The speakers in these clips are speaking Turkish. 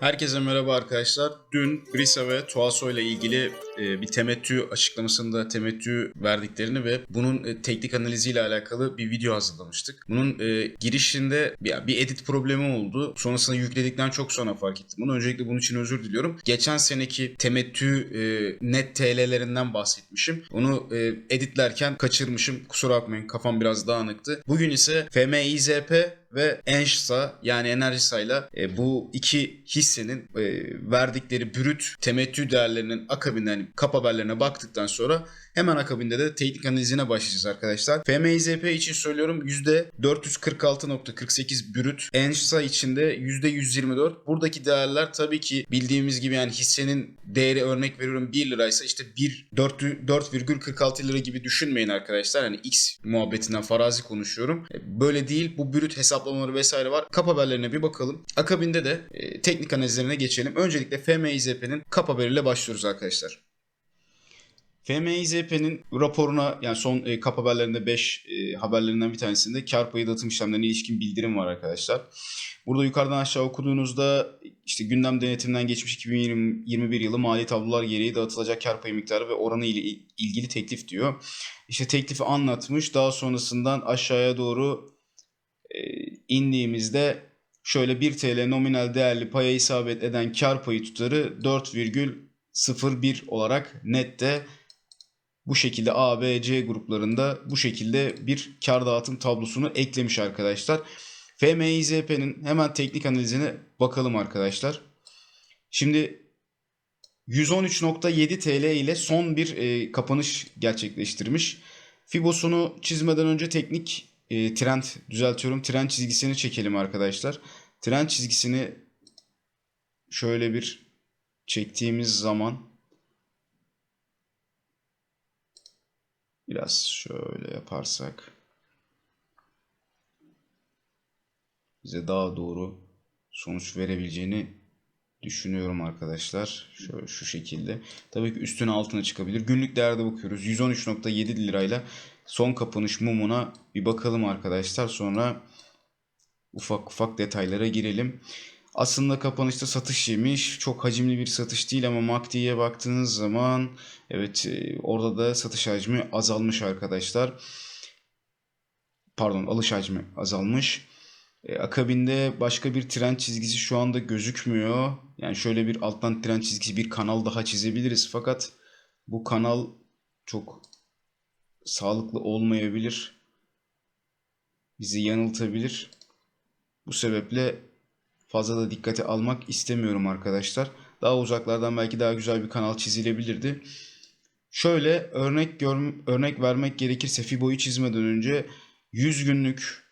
Herkese merhaba arkadaşlar. Dün Brisa ve Tuaso ile ilgili bir temettü açıklamasında temettü verdiklerini ve bunun e, teknik analiziyle alakalı bir video hazırlamıştık. Bunun e, girişinde bir, edit problemi oldu. Sonrasında yükledikten çok sonra fark ettim. Bunu öncelikle bunun için özür diliyorum. Geçen seneki temettü e, net TL'lerinden bahsetmişim. Onu e, editlerken kaçırmışım. Kusura bakmayın kafam biraz dağınıktı. Bugün ise FMİZP ve Enşsa yani Enerjisa'yla e, bu iki hissenin e, verdikleri brüt temettü değerlerinin akabinde yani kap haberlerine baktıktan sonra hemen akabinde de teknik analizine başlayacağız arkadaşlar. FMİZP için söylüyorum %446.48 brüt. Enşsa için de %124. Buradaki değerler tabii ki bildiğimiz gibi yani hissenin değeri örnek veriyorum 1 liraysa işte 1 4 4,46 lira gibi düşünmeyin arkadaşlar. Hani X muhabbetinden farazi konuşuyorum. E, Böyle değil. Bu brüt hesaplamaları vesaire var. Kap haberlerine bir bakalım. Akabinde de e, teknik analizlerine geçelim. Öncelikle FMİZP'nin kap haberiyle başlıyoruz arkadaşlar. FMİZP'nin raporuna yani son e, kap haberlerinde 5 e, haberlerinden bir tanesinde kar payı dağıtım işlemlerine ilişkin bildirim var arkadaşlar. Burada yukarıdan aşağı okuduğunuzda işte gündem denetiminden geçmiş 2021 yılı mali tablolar gereği dağıtılacak kar payı miktarı ve oranı ile ilgili teklif diyor. İşte teklifi anlatmış. Daha sonrasından aşağıya doğru e, indiğimizde şöyle 1 TL nominal değerli paya isabet eden kar payı tutarı 4,01 olarak nette bu şekilde A, B, C gruplarında bu şekilde bir kar dağıtım tablosunu eklemiş arkadaşlar. FMİZP'nin hemen teknik analizine bakalım arkadaşlar. Şimdi 113.7 TL ile son bir e, kapanış gerçekleştirmiş. Fibosunu çizmeden önce teknik e, trend düzeltiyorum. Trend çizgisini çekelim arkadaşlar. Trend çizgisini şöyle bir çektiğimiz zaman biraz şöyle yaparsak bize daha doğru sonuç verebileceğini düşünüyorum arkadaşlar. Şöyle şu şekilde. Tabii ki üstüne altına çıkabilir. Günlük değerde bakıyoruz. 113.7 lirayla son kapanış mumuna bir bakalım arkadaşlar. Sonra ufak ufak detaylara girelim. Aslında kapanışta satış yemiş. Çok hacimli bir satış değil ama MACD'ye baktığınız zaman evet e, orada da satış hacmi azalmış arkadaşlar. Pardon alış hacmi azalmış. E, akabinde başka bir trend çizgisi şu anda gözükmüyor. Yani şöyle bir alttan trend çizgisi bir kanal daha çizebiliriz. Fakat bu kanal çok sağlıklı olmayabilir. Bizi yanıltabilir. Bu sebeple fazla da dikkate almak istemiyorum arkadaşlar. Daha uzaklardan belki daha güzel bir kanal çizilebilirdi. Şöyle örnek gör, örnek vermek gerekirse Fibo'yu çizmeden önce 100 günlük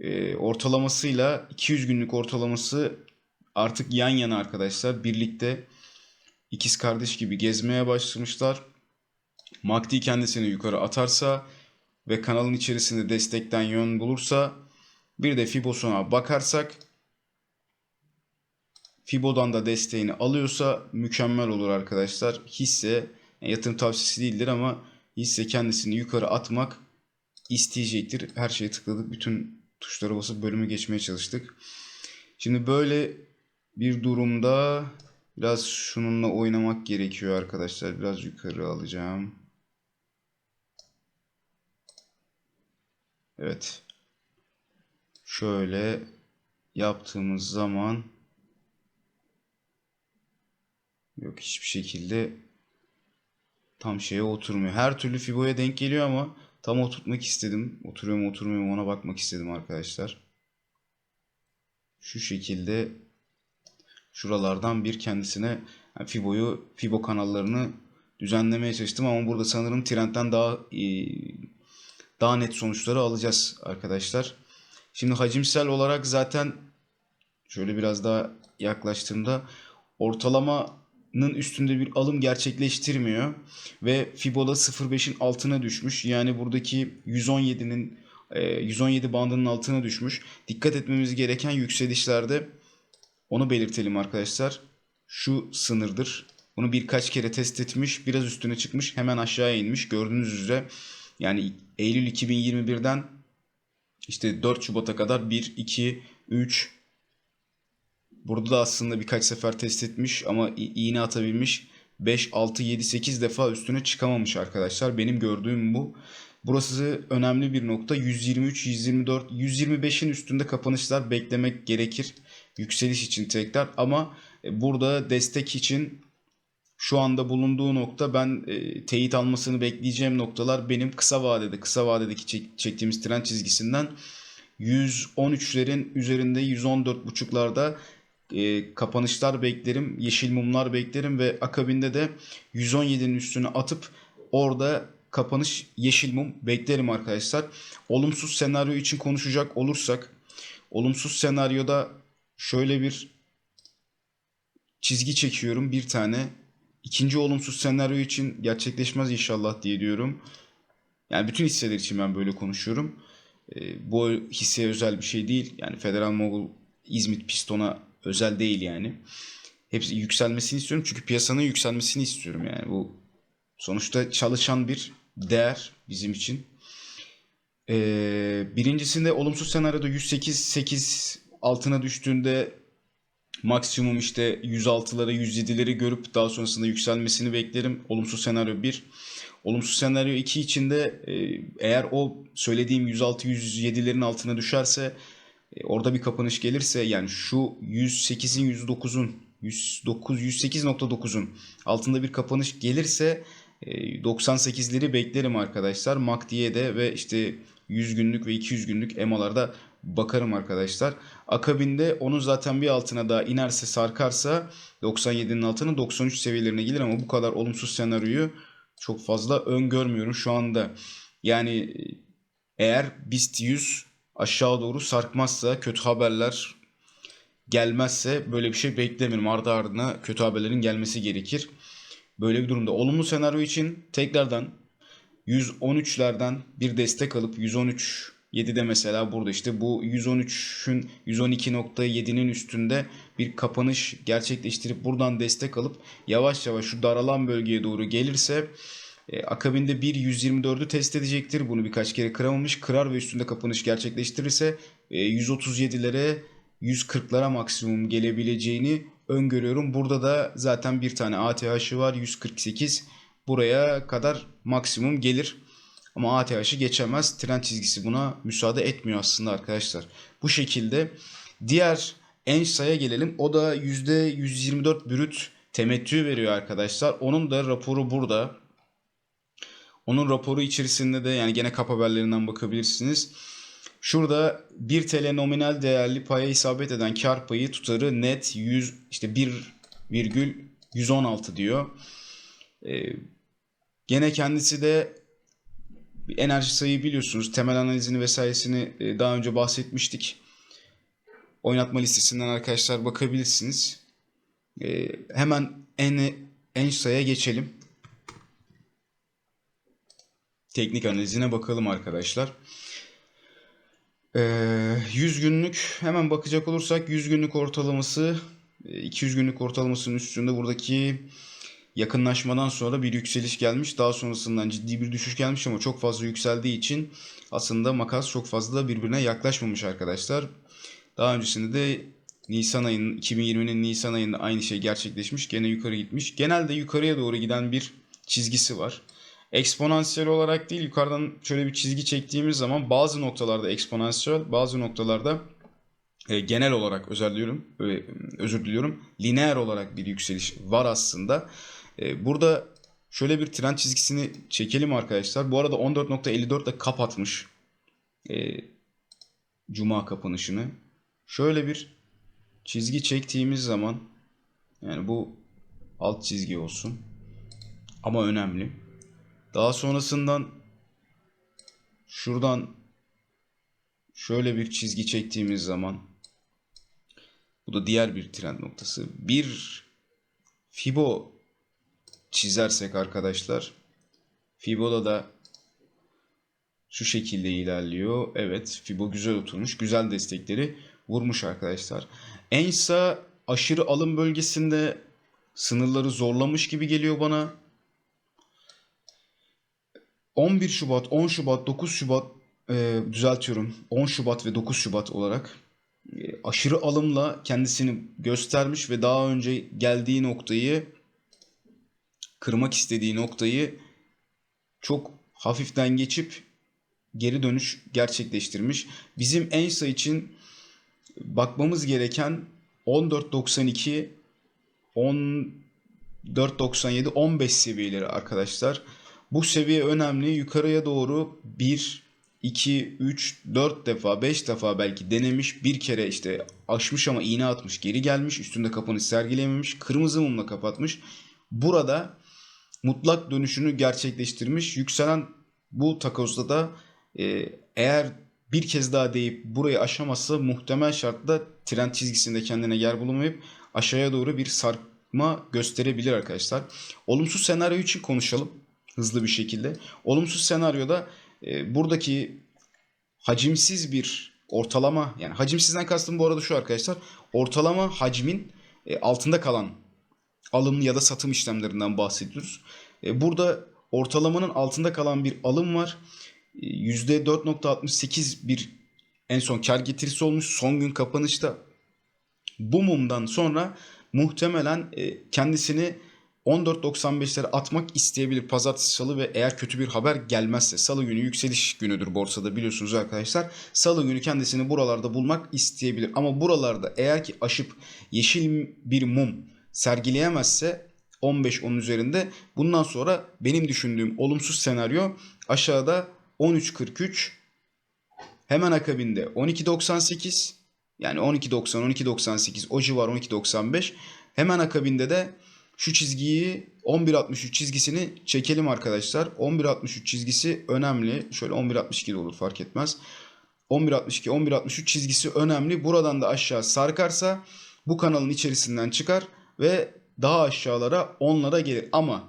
e, ortalamasıyla 200 günlük ortalaması artık yan yana arkadaşlar. Birlikte ikiz kardeş gibi gezmeye başlamışlar. MACD kendisini yukarı atarsa ve kanalın içerisinde destekten yön bulursa bir de Fibosuna bakarsak Fibo'dan da desteğini alıyorsa mükemmel olur arkadaşlar. Hisse yatırım tavsiyesi değildir ama hisse kendisini yukarı atmak isteyecektir. Her şeye tıkladık. Bütün tuşlara basıp bölümü geçmeye çalıştık. Şimdi böyle bir durumda biraz şununla oynamak gerekiyor arkadaşlar. Biraz yukarı alacağım. Evet. Şöyle yaptığımız zaman yok hiçbir şekilde tam şeye oturmuyor. Her türlü Fibo'ya denk geliyor ama tam oturtmak istedim. Oturuyor mu oturmuyor mu ona bakmak istedim arkadaşlar. Şu şekilde şuralardan bir kendisine yani Fibo'yu Fibo kanallarını düzenlemeye çalıştım ama burada sanırım trendten daha daha net sonuçları alacağız arkadaşlar. Şimdi hacimsel olarak zaten şöyle biraz daha yaklaştığımda ortalamanın üstünde bir alım gerçekleştirmiyor ve Fibo'da 0.5'in altına düşmüş. Yani buradaki 117'nin 117 bandının altına düşmüş. Dikkat etmemiz gereken yükselişlerde onu belirtelim arkadaşlar. Şu sınırdır. Bunu birkaç kere test etmiş. Biraz üstüne çıkmış. Hemen aşağıya inmiş. Gördüğünüz üzere yani Eylül 2021'den işte 4 Şubat'a kadar 1, 2, 3, Burada da aslında birkaç sefer test etmiş ama iğne atabilmiş. 5, 6, 7, 8 defa üstüne çıkamamış arkadaşlar. Benim gördüğüm bu. Burası önemli bir nokta. 123, 124, 125'in üstünde kapanışlar beklemek gerekir. Yükseliş için tekrar ama e, burada destek için şu anda bulunduğu nokta ben e, teyit almasını bekleyeceğim noktalar benim kısa vadede kısa vadedeki çek- çektiğimiz trend çizgisinden 113'lerin üzerinde 114.5'larda e, kapanışlar beklerim, yeşil mumlar beklerim ve akabinde de 117'nin üstüne atıp orada kapanış yeşil mum beklerim arkadaşlar. Olumsuz senaryo için konuşacak olursak olumsuz senaryoda şöyle bir çizgi çekiyorum bir tane. İkinci olumsuz senaryo için gerçekleşmez inşallah diye diyorum. Yani bütün hisseler için ben böyle konuşuyorum. E, bu hisseye özel bir şey değil. Yani Federal Mogul İzmit Piston'a özel değil yani. Hepsi yükselmesini istiyorum çünkü piyasanın yükselmesini istiyorum yani. Bu sonuçta çalışan bir değer bizim için. Ee, birincisinde olumsuz senaryoda 108 8 altına düştüğünde maksimum işte 106'ları 107'leri görüp daha sonrasında yükselmesini beklerim. Olumsuz senaryo 1. Olumsuz senaryo 2 içinde e, eğer o söylediğim 106-107'lerin altına düşerse orada bir kapanış gelirse yani şu 108'in 109'un 109 108.9'un altında bir kapanış gelirse e, 98'leri beklerim arkadaşlar. MACD'ye ve işte 100 günlük ve 200 günlük EMA'larda bakarım arkadaşlar. Akabinde onun zaten bir altına daha inerse sarkarsa 97'nin altına 93 seviyelerine gelir ama bu kadar olumsuz senaryoyu çok fazla öngörmüyorum şu anda. Yani e, eğer BIST 100 aşağı doğru sarkmazsa kötü haberler gelmezse böyle bir şey beklemiyorum. Ardı ardına kötü haberlerin gelmesi gerekir. Böyle bir durumda olumlu senaryo için tekrardan 113'lerden bir destek alıp 113 7'de mesela burada işte bu 113'ün 112.7'nin üstünde bir kapanış gerçekleştirip buradan destek alıp yavaş yavaş şu daralan bölgeye doğru gelirse e, akabinde bir 124'ü test edecektir. Bunu birkaç kere kıramamış. Kırar ve üstünde kapanış gerçekleştirirse e, 137'lere 140'lara maksimum gelebileceğini öngörüyorum. Burada da zaten bir tane ATH'ı var 148. Buraya kadar maksimum gelir. Ama ATH'ı geçemez. Trend çizgisi buna müsaade etmiyor aslında arkadaşlar. Bu şekilde diğer Ensa'ya gelelim. O da %124 brüt temettü veriyor arkadaşlar. Onun da raporu burada. Onun raporu içerisinde de yani gene kap haberlerinden bakabilirsiniz. Şurada 1 TL nominal değerli paya isabet eden kar payı tutarı net 100 işte 1,116 diyor. Ee, gene kendisi de enerji sayıyı biliyorsunuz. Temel analizini vesairesini e, daha önce bahsetmiştik. Oynatma listesinden arkadaşlar bakabilirsiniz. Ee, hemen en en sayıya geçelim. Teknik analizine bakalım arkadaşlar. Ee, 100 günlük hemen bakacak olursak 100 günlük ortalaması 200 günlük ortalamasının üstünde buradaki yakınlaşmadan sonra bir yükseliş gelmiş. Daha sonrasından ciddi bir düşüş gelmiş ama çok fazla yükseldiği için aslında makas çok fazla birbirine yaklaşmamış arkadaşlar. Daha öncesinde de Nisan ayının 2020'nin Nisan ayında aynı şey gerçekleşmiş. Gene yukarı gitmiş. Genelde yukarıya doğru giden bir çizgisi var. Eksponansiyel olarak değil yukarıdan şöyle bir çizgi çektiğimiz zaman bazı noktalarda eksponansiyel bazı noktalarda e, genel olarak diliyorum, e, özür diliyorum lineer olarak bir yükseliş var aslında. E, burada şöyle bir trend çizgisini çekelim arkadaşlar. Bu arada 14.54 ile kapatmış e, Cuma kapanışını. Şöyle bir çizgi çektiğimiz zaman yani bu alt çizgi olsun ama önemli. Daha sonrasından şuradan şöyle bir çizgi çektiğimiz zaman bu da diğer bir trend noktası. Bir Fibo çizersek arkadaşlar Fibo'da da şu şekilde ilerliyor. Evet Fibo güzel oturmuş. Güzel destekleri vurmuş arkadaşlar. Ensa aşırı alım bölgesinde sınırları zorlamış gibi geliyor bana. 11 Şubat, 10 Şubat, 9 Şubat e, düzeltiyorum. 10 Şubat ve 9 Şubat olarak e, aşırı alımla kendisini göstermiş ve daha önce geldiği noktayı kırmak istediği noktayı çok hafiften geçip geri dönüş gerçekleştirmiş. Bizim ENSA için bakmamız gereken 14.92 14.97 15 seviyeleri arkadaşlar. Bu seviye önemli. Yukarıya doğru 1 2 3 4 defa 5 defa belki denemiş. Bir kere işte aşmış ama iğne atmış, geri gelmiş. Üstünde kapanış sergilememiş. Kırmızı mumla kapatmış. Burada mutlak dönüşünü gerçekleştirmiş. Yükselen bu takozda da e, eğer bir kez daha deyip burayı aşamazsa muhtemel şartla trend çizgisinde kendine yer bulamayıp aşağıya doğru bir sarkma gösterebilir arkadaşlar. Olumsuz senaryo için konuşalım hızlı bir şekilde. Olumsuz senaryoda e, buradaki hacimsiz bir ortalama yani hacimsizden kastım bu arada şu arkadaşlar. Ortalama hacmin e, altında kalan alım ya da satım işlemlerinden bahsediyoruz. E, burada ortalamanın altında kalan bir alım var. E, %4.68 bir en son kar getirisi olmuş son gün kapanışta. Bu mumdan sonra muhtemelen e, kendisini 14.95'lere atmak isteyebilir. Pazartesi salı ve eğer kötü bir haber gelmezse. Salı günü yükseliş günüdür borsada biliyorsunuz arkadaşlar. Salı günü kendisini buralarda bulmak isteyebilir. Ama buralarda eğer ki aşıp yeşil bir mum sergileyemezse 15-10 üzerinde. Bundan sonra benim düşündüğüm olumsuz senaryo aşağıda 13.43 hemen akabinde 12.98 yani 12.90 12.98 o civar 12.95 hemen akabinde de şu çizgiyi 11.63 çizgisini çekelim arkadaşlar. 11.63 çizgisi önemli. Şöyle 11.62 de olur fark etmez. 11.62 11.63 çizgisi önemli. Buradan da aşağı sarkarsa bu kanalın içerisinden çıkar ve daha aşağılara onlara gelir. Ama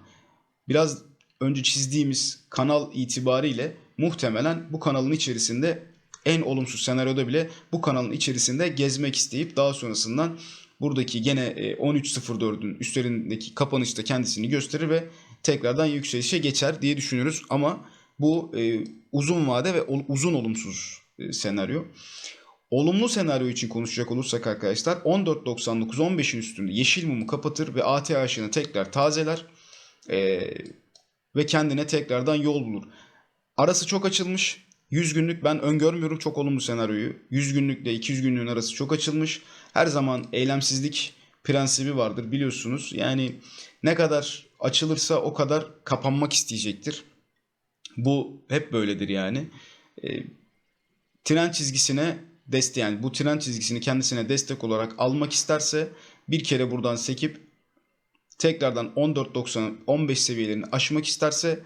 biraz önce çizdiğimiz kanal itibariyle muhtemelen bu kanalın içerisinde en olumsuz senaryoda bile bu kanalın içerisinde gezmek isteyip daha sonrasından buradaki gene 13.04'ün üstlerindeki kapanışta kendisini gösterir ve tekrardan yükselişe geçer diye düşünüyoruz. Ama bu e, uzun vade ve uzun olumsuz e, senaryo. Olumlu senaryo için konuşacak olursak arkadaşlar 14.99 15'in üstünde yeşil mumu kapatır ve ATH'ını tekrar tazeler e, ve kendine tekrardan yol bulur. Arası çok açılmış. 100 günlük ben öngörmüyorum çok olumlu senaryoyu. 100 günlükle 200 günlüğün arası çok açılmış. Her zaman eylemsizlik prensibi vardır biliyorsunuz. Yani ne kadar açılırsa o kadar kapanmak isteyecektir. Bu hep böyledir yani. E, tren çizgisine destek yani bu tren çizgisini kendisine destek olarak almak isterse bir kere buradan sekip tekrardan 14.90 15 seviyelerini aşmak isterse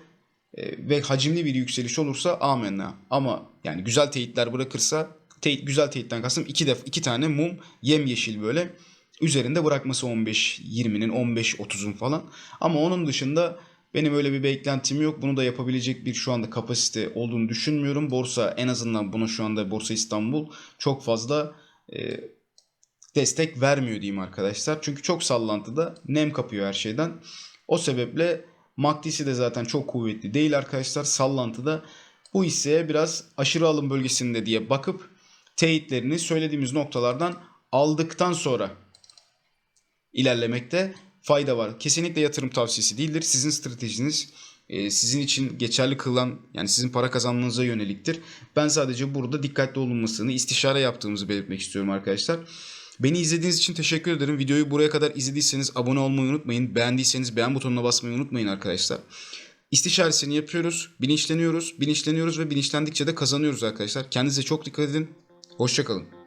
ve hacimli bir yükseliş olursa amenna. Ama yani güzel teyitler bırakırsa teyit, güzel teyitten kastım iki def iki tane mum yemyeşil böyle üzerinde bırakması 15 20'nin 15 30'un falan. Ama onun dışında benim öyle bir beklentim yok. Bunu da yapabilecek bir şu anda kapasite olduğunu düşünmüyorum. Borsa en azından buna şu anda Borsa İstanbul çok fazla e, destek vermiyor diyeyim arkadaşlar. Çünkü çok sallantıda nem kapıyor her şeyden. O sebeple MACD'si de zaten çok kuvvetli değil arkadaşlar. Sallantıda bu hisseye biraz aşırı alım bölgesinde diye bakıp teyitlerini söylediğimiz noktalardan aldıktan sonra ilerlemekte fayda var. Kesinlikle yatırım tavsiyesi değildir. Sizin stratejiniz e, sizin için geçerli kılan yani sizin para kazanmanıza yöneliktir. Ben sadece burada dikkatli olunmasını, istişare yaptığımızı belirtmek istiyorum arkadaşlar. Beni izlediğiniz için teşekkür ederim. Videoyu buraya kadar izlediyseniz abone olmayı unutmayın. Beğendiyseniz beğen butonuna basmayı unutmayın arkadaşlar. İstişaresini yapıyoruz, bilinçleniyoruz, bilinçleniyoruz ve bilinçlendikçe de kazanıyoruz arkadaşlar. Kendinize çok dikkat edin. Hoşçakalın.